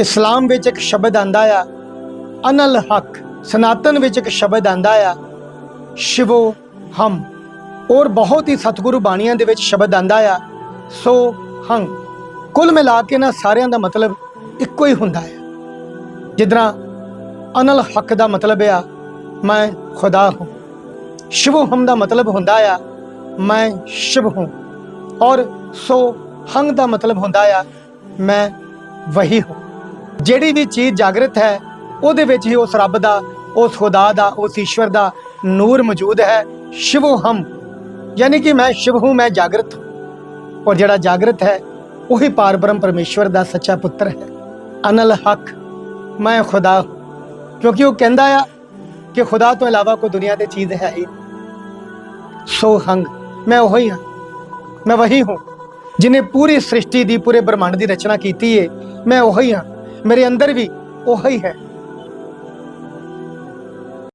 ਇਸਲਾਮ ਵਿੱਚ ਇੱਕ ਸ਼ਬਦ ਆਂਦਾ ਆ, ਅਨਲ ਹਕ, ਸਨਾਤਨ ਵਿੱਚ ਇੱਕ ਸ਼ਬਦ ਆਂਦਾ ਆ, ਸ਼ਿਵੋ ਹਮ। ਔਰ ਬਹੁਤ ਹੀ ਸਤਿਗੁਰੂ ਬਾਣੀਆਂ ਦੇ ਵਿੱਚ ਸ਼ਬਦ ਆਂਦਾ ਆ, ਸੋ ਹੰ। ਕੁੱਲ ਮਿਲਾ ਕੇ ਨਾ ਸਾਰਿਆਂ ਦਾ ਮਤਲਬ ਇੱਕੋ ਹੀ ਹੁੰਦਾ ਹੈ ਜਿੱਦਾਂ ਅਨਲ ਹਕ ਦਾ ਮਤਲਬ ਆ, ਮੈਂ ਖੁਦਾ ਹੂੰ। ਸ਼ਿਵੋ ਹਮ ਦਾ ਮਤਲਬ ਹੁੰਦਾ ਆ, ਮੈਂ ਸ਼ਿਵ ਹੂੰ। ਔਰ ਸੋ ਹੰਗ ਦਾ ਮਤਲਬ ਹੁੰਦਾ ਆ, ਮੈਂ ਵਹੀ ਹੂੰ। ਜਿਹੜੀ ਵੀ ਚੀਜ਼ ਜਾਗਰਤ ਹੈ, ਉਹਦੇ ਵਿੱਚ ਹੀ ਉਸ ਰੱਬ ਦਾ, ਉਸ ਖੁਦਾ ਦਾ, ਉਸ ਈਸ਼ਵਰ ਦਾ ਨੂਰ ਮੌਜੂਦ ਹੈ। ਸ਼ਿਵੋ ਹਮ, ਯਾਨੀ ਕਿ ਮੈਂ ਸ਼ਿਵ ਹੂੰ, ਮੈਂ ਜਾਗਰਤ ਹੂੰ। ਔਰ ਜਿਹੜਾ ਜਾਗਰਤ ਹੈ, ਉਹੀ ਪਾਰਬ੍ਰਹਮ ਪਰਮੇਸ਼ਵਰ ਦਾ ਸੱਚਾ ਪੁੱਤਰ ਹੈ। ਅਨਲ ਹਕ, ਮੈਂ ਖੁਦਾ ਹੂੰ। ਕਿਉਂਕਿ ਉਹ ਕਹਿੰਦਾ ਆ ਕਿ ਖੁਦਾ ਤੋਂ ਇਲਾਵਾ ਕੋਈ ਦੁਨੀਆ ਤੇ ਚੀਜ਼ ਹੈ ਹੀ ਨਹੀਂ। ਸੋ ਹੰਗ, ਮੈਂ ਉਹੀ ਹਾਂ। ਮੈਂ ਵਹੀ ਹੂੰ। ਜਿਨੇ ਪੂਰੀ ਸ੍ਰਿਸ਼ਟੀ ਦੀ, ਪੂਰੇ ਬ੍ਰਹਮੰਡ ਦੀ ਰਚਨਾ ਕੀਤੀ ਹੈ ਮੈਂ ਉਹੀ ਹਾਂ। ਮੇਰੇ ਅੰਦਰ ਵੀ ਉਹੀ ਹੈ।